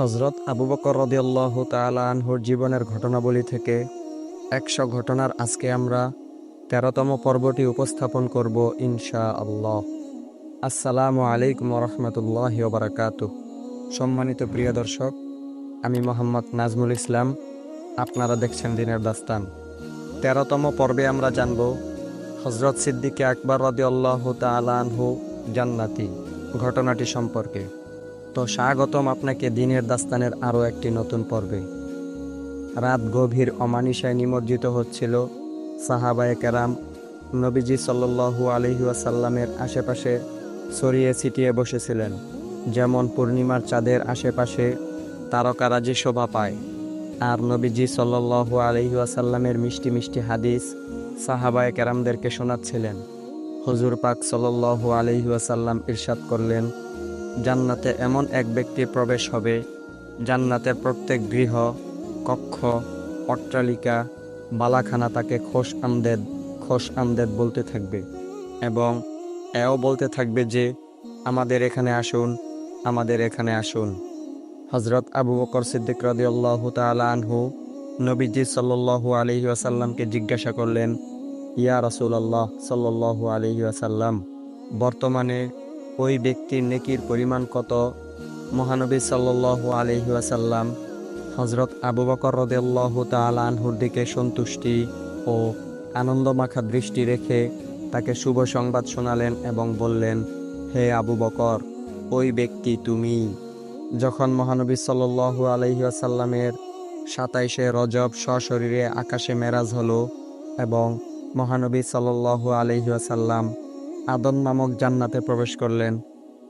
হজরত আবু বকর রদিয়াল্লাহ তাআলা আনহুর জীবনের ঘটনাবলী থেকে একশো ঘটনার আজকে আমরা তেরোতম পর্বটি উপস্থাপন করব ইনশা আল্লাহ আসসালামু আলাইকুম রহমতুল্লাহ বারাকাত সম্মানিত প্রিয় দর্শক, আমি মোহাম্মদ নাজমুল ইসলাম, আপনারা দেখছেন দিনের দাস্তান। তেরোতম পর্বে আমরা জানব হজরত সিদ্দিকে আকবর রদিয়াল্লাহ তাআলা আনহু জান্নাতি ঘটনাটি সম্পর্কে। তো স্বাগতম আপনাকে দিনের দাস্তানের আরও একটি নতুন পর্বে। রাত গভীর অমানিসায় নিমজ্জিত হচ্ছিল সাহাবায়ে কেরাম। নবীজি সাল্লু আলহি আসাল্লামের আশেপাশে ছড়িয়ে ছিটিয়ে বসেছিলেন। যেমন পূর্ণিমার চাঁদের আশেপাশে তারকারাজি শোভা পায়। আর নবীজি সাল্লু আলহি আসাল্লামের মিষ্টি মিষ্টি হাদিস সাহাবায়ে কেরামদেরকে শোনাচ্ছিলেন। হুজুর পাক সাল্লু আলহি আসাল্লাম ইরশাদ করলেন জান্নাতে এমন এক ব্যক্তি প্রবেশ হবে জান্নাতের প্রত্যেক গৃহ, কক্ষ অট্টালিকা বালাখানা তাকে খোশ আমদেদ খোশ আমদেদ বলতে থাকবে এবং এও বলতে থাকবে যে, আমাদের এখানে আসুন, আমাদের এখানে আসুন। হজরত আবু বকর সিদ্দিক রদিয়াল্লাহ তাআলা আনহু নবীজি সাল্লু আলহি আসাল্লামকে জিজ্ঞাসা করলেন, ইয়া রসুলাল্লাহ সাল্লু আলহি আসাল্লাম বর্তমানে ওই ব্যক্তির নেকির পরিমাণ কত? মহানবী সাল্লু আলহি আসাল্লাম হজরত আবু বকর রদেল্লাহ তালানহুর দিকে সন্তুষ্টি ও আনন্দমাখা দৃষ্টি রেখে তাকে শুভ সংবাদ শোনালেন এবং বললেন, হে আবু বকর, ওই ব্যক্তি তুমি। যখন মহানবী সাল্লু আলহি আসাল্লামের সাতাইশে রজব সশরীরে আকাশে মেরাজ হলো এবং মহানবী সাল্লু আলহি আসাল্লাম আদম নামক জান্নাতে প্রবেশ করলেন।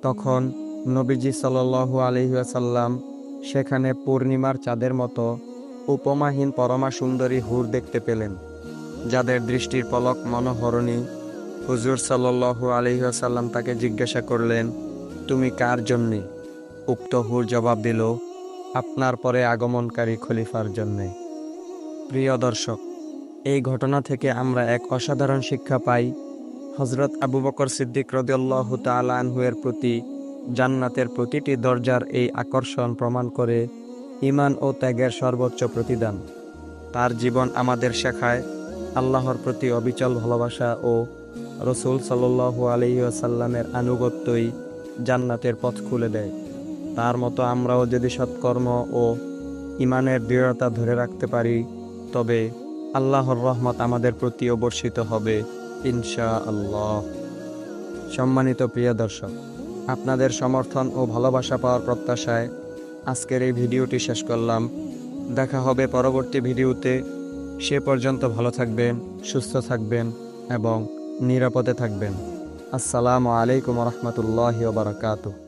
তখন নবীজি সাল্লু আলহিহাসাল্লাম সেখানে পূর্ণিমার চাঁদের মতো উপমাহীন পরমা সুন্দরী হুর দেখতে পেলেন, যাদের দৃষ্টির পলক মনোহরণী। হুজুর সাল্লু আলহিহাসাল্লাম তাকে জিজ্ঞাসা করলেন, তুমি কার জন্যে? উক্ত হুর জবাব দিল, আপনার পরে আগমনকারী খলিফার জন্যে। প্রিয় দর্শক, এই ঘটনা থেকে আমরা এক অসাধারণ শিক্ষা পাই হজরত আবু বকর সিদ্দিক রদিয়াল্লাহ তালানহুয়ের প্রতি জান্নাতের প্রতিটি দরজার এই আকর্ষণ প্রমাণ করে ইমান ও ত্যাগের সর্বোচ্চ প্রতিদান। তার জীবন আমাদের শেখায় আল্লাহর প্রতি অবিচল ভালোবাসা ও রসুল সাল্লু আলহিসাল্লামের আনুগত্যই জান্নাতের পথ খুলে দেয়। তার মতো আমরাও যদি সৎকর্ম ও ইমানের দৃঢ়তা ধরে রাখতে পারি, তবে আল্লাহর রহমত আমাদের প্রতিও বর্ষিত হবে। ইনশা আল্লাহ সম্মানিত প্রিয় দর্শক, আপনাদের সমর্থন ও ভালোবাসা পাওয়ার প্রত্যাশায় আজকের এই ভিডিওটি শেষ করলাম। দেখা হবে পরবর্তী ভিডিওতে। সে পর্যন্ত ভালো থাকবেন, সুস্থ থাকবেন এবং নিরাপদে থাকবেন। আসসালামু আলাইকুম রহমতুল্লাহ বারকাতুহ।